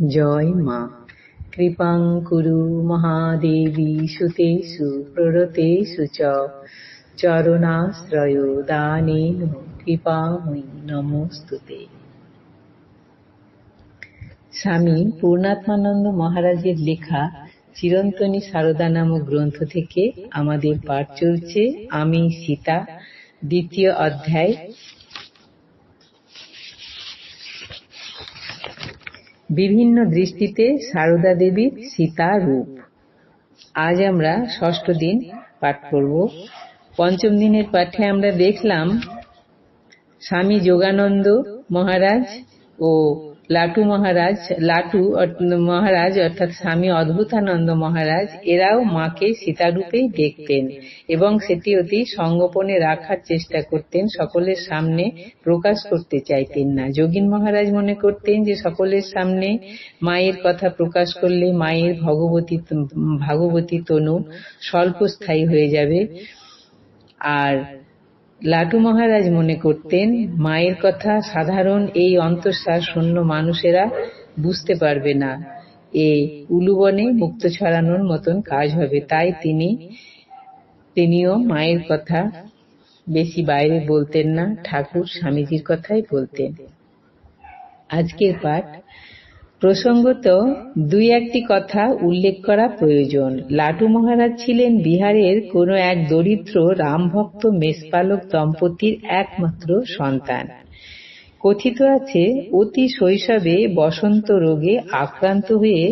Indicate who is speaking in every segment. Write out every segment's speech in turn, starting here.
Speaker 1: জয় মা। কৃপাং কুরু মহাদেবী সুতেষু প্ররতেষু চ। চরণাশ্রয় দানেন কৃপাময়ী নমস্তুতে। স্বামী পূর্ণাত্মানন্দ মহারাজের লেখা চিরন্তনী সারদা নামক গ্রন্থ থেকে আমাদের পাঠ চলছে। আমি সীতা, দ্বিতীয় অধ্যায় বিভিন্ন দৃষ্টিতে সারদা দেবীর সীতা রূপ। আজ আমরা ষষ্ঠ দিন পাঠ করব। পঞ্চম দিনের পাঠে আমরা দেখলাম স্বামী যোগানন্দ মহারাজ ও লাটু মহারাজ লাটু মহারাজ অর্থাৎ স্বামী অদ্ভুতানন্দ মহারাজ, এরাও মাকে সীতারূপেই দেখতেন এবং সেটি অতি সঙ্গোপনে রাখার চেষ্টা করতেন, সকলের সামনে প্রকাশ করতে চাইতেন না। যোগিন মহারাজ মনে করতেন যে, সকলের সামনে মায়ের কথা প্রকাশ করলে মায়ের ভগবতী ভাগবতী তনু স্বল্পস্থায়ী হয়ে যাবে। আর লাটু মহারাজ মনে করতেন, মায়ের কথা সাধারণ এই অন্তঃসার শূন্য মানুষেরা বুঝতে পারবে না। এ উলুবনে মুক্ত ছড়ানোর মতন কাজ হবে। তাই তিনি, তিনিও মায়ের কথা বেশি বাইরে বলতেন না, ঠাকুর স্বামীজির কথাই বলতেন। আজকের পাঠ প্রসঙ্গত দুই একটি কথা উল্লেখ করা প্রয়োজন। লাটু মহারাজ ছিলেন বিহারের কোন এক দরিদ্র রামভক্ত মেষপালক দম্পতির একমাত্র সন্তান। কথিত আছে, অতি শৈশবে বসন্ত রোগে আক্রান্ত হয়ে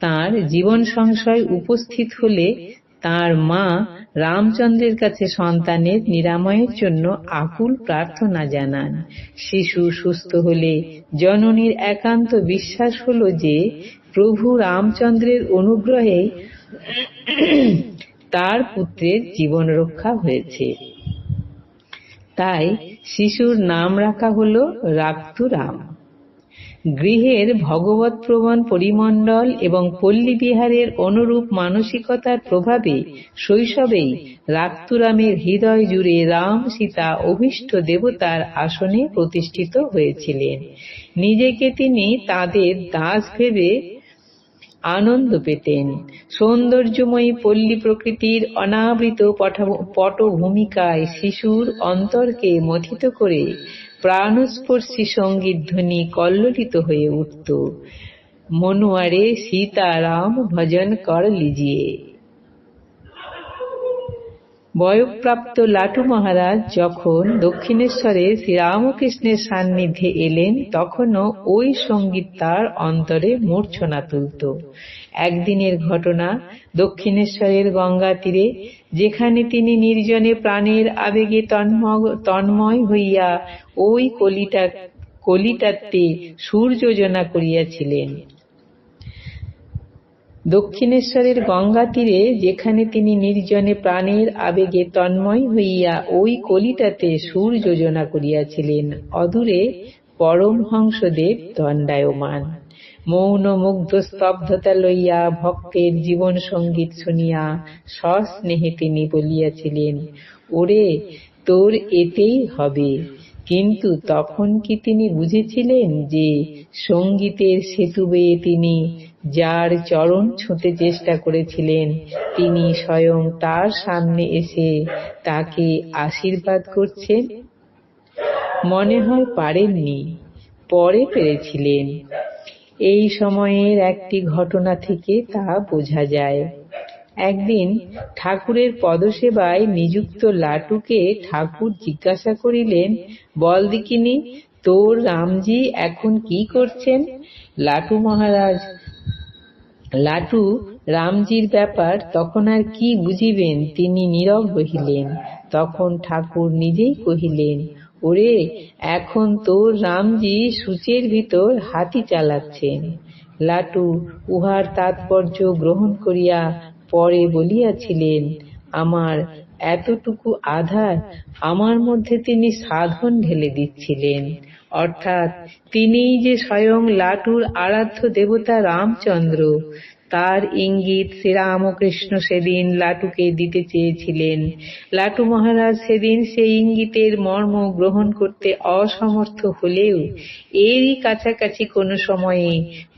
Speaker 1: তার জীবন সংশয় উপস্থিত হলে তার মা রামচন্দ্রের কাছে সন্তানের নিরাময়ের জন্য আকুল প্রার্থনা জানান। শিশু সুস্থ হলে জননীর একান্ত বিশ্বাস হল যে প্রভু রামচন্দ্রের অনুগ্রহে তার পুত্রের জীবন রক্ষা হয়েছে। তাই শিশুর নাম রাখা হল রাক্তুরাম গৃহের ভগবত প্রবণ পরিমণ্ডল এবং পল্লী বিহারের অনুরূপ মানসিকতার প্রভাবে শৈশবেই রাক্তুরামের হৃদয় জুড়ে রাম সীতা অভিষ্ট দেবতার আসনে প্রতিষ্ঠিত হয়েছিলেন। নিজেকে তিনি তাদের দাস ভেবে আনন্দ পেতেন। সৌন্দর্যময়ী পল্লী প্রকৃতির অনাবৃত পটভূমিকায় শিশুর অন্তরকে মথিত করে প্রাণস্পর্শী সংগীত ধ্বনি কল্লোলিত হয়ে উঠত। মনোয়ারে সীতারাম ভজন কর লিজিয়ে। বয়প্রাপ্ত লাটু মহারাজ যখন দক্ষিণেশ্বরে শ্রীরামকৃষ্ণের সান্নিধ্যে এলেন, তখনও ওই সংগীত তার অন্তরে মূর্ছনা তুলত। একদিনের ঘটনা দক্ষিণেশ্বরের গঙ্গা তীরে, যেখানে তিনি নির্জনে প্রাণের আবেগে তন্ময় হইয়া ওই কলিটা কলিটাতে সূর্যোজনা করিয়াছিলেন। দক্ষিণেশ্বরের গঙ্গা তীরে যেখানে তিনি নির্জনে প্রাণের আবেগে তন্ময় হইয়া ওই কলিটাতে সুর যোজনা করিয়াছিলেন, অদূরে পরমহংসদেব দণ্ডায়মান। মৌন মুগ্ধ স্তব্ধতা লইয়া ভক্তের জীবন সংগীত শুনিয়া সস্নেহে তিনি বলিয়াছিলেন, ওরে, তোর এতেই হবে। কিন্তু তখন কি তিনি বুঝেছিলেন যে সঙ্গীতের সেতু বেয়ে তিনি যার চরণ ছুঁতে চেষ্টা করেছিলেন, তিনি স্বয়ং তার সামনে এসে তাকে আশীর্বাদ করছেন? মনে হয় পারেননি, পরে পেরেছিলেন। এই সময়ের একটি ঘটনা থেকে তা বোঝা যায়। একদিন ঠাকুরের পদসেবায় নিযুক্ত লাটুকে ঠাকুর জিজ্ঞাসা করিলেন, বল দিকিনি, তোর রামজি এখন কি করছেন? লাটু মহারাজ, লাটু রামজির ব্যাপার তখন আর কি বুঝিবেন? তিনি নীরব রহিলেন। তখন ঠাকুর নিজেই কহিলেন, ওরে, এখন তোর রামজি সূচের ভিতর হাতি চালাচ্ছেন। লাটু, উহার তাৎপর্য গ্রহণ করিয়া পরে বলিয়াছিলেন, আমার এতটুকু আধার আমার মধ্যে তিনি সাধন ঢেলে দিচ্ছিলেন। অর্থাৎ তিনিই যে স্বয়ং লাটুর আরাধ্য দেবতা রামচন্দ্র তার ইঙ্গিত শ্রীরামকৃষ্ণ সেদিন লাটুকে দিতে চেয়েছিলেন। লাটু মহারাজ সেদিন সেই ইঙ্গিতের মর্ম গ্রহণ করতে অসমর্থ হলেও এরই কাছাকাছি কোনো সময়ে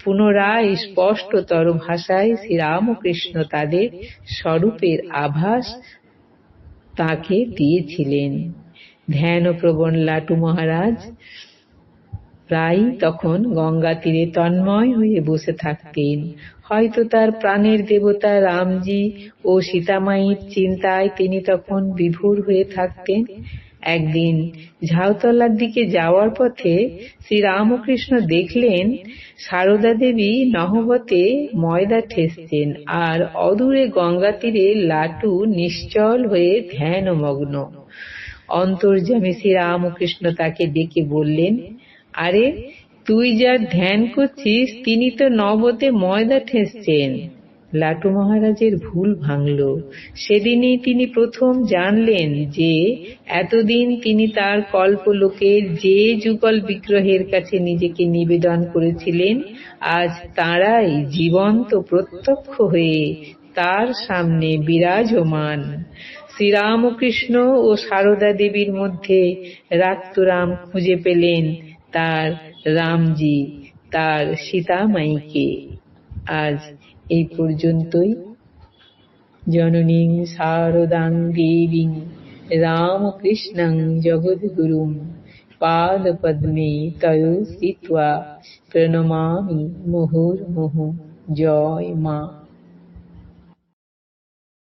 Speaker 1: পুনরায় স্পষ্টতর ভাষায় শ্রীরামকৃষ্ণ তাদের স্বরূপের আভাস তাকে দিয়েছিলেন। ধ্যানপ্রবণ লাটু মহারাজ প্রায়ই তখন গঙ্গা তীরে তন্ময় হয়ে বসে থাকতেন। হয়তো তার প্রাণের দেবতা রামজি ও সীতামাইর চিন্তায় তিনি তখন বিভোর হয়ে থাকতেন। একদিন ঝাউতলার দিকে যাওয়ার পথে শ্রীরামকৃষ্ণ দেখলেন সারদা দেবী নহবতে ময়দা ঠেসছেন আর অদূরে গঙ্গা তীরে লাটু নিশ্চল হয়ে ধ্যানমগ্ন। অন্তর্যামী শ্রীরামকৃষ্ণ তাকে ডেকে বললেন আরে, তুই যার ধ্যান করছিস, তিনি তো নবতে ময়দা ঠেসছেন। লাটু মহারাজের ভুল ভাঙল। সেদিনই তিনি প্রথম জানলেন যে, এতদিন তিনি তার কল্পলোকের যে যুগল বিগ্রহের কাছে নিজেকে নিবেদন করেছিলেন, আজ তাঁরাই জীবন্ত প্রত্যক্ষ হয়ে তার সামনে বিরাজমান। শ্রীরামকৃষ্ণ ও সারদা দেবীর মধ্যে রাত্তুরাম খুঁজে পেলেন তার রামজি, তার সীতামাইকে। আজ এই পর্যন্তই। জননীং শারদাং দেবীং রামকৃষ্ণং জগদ্গুরুম পাদপদ্মে তয় স্থিত্বা। প্রণমামি মুহুর্মুহু। জয় মা।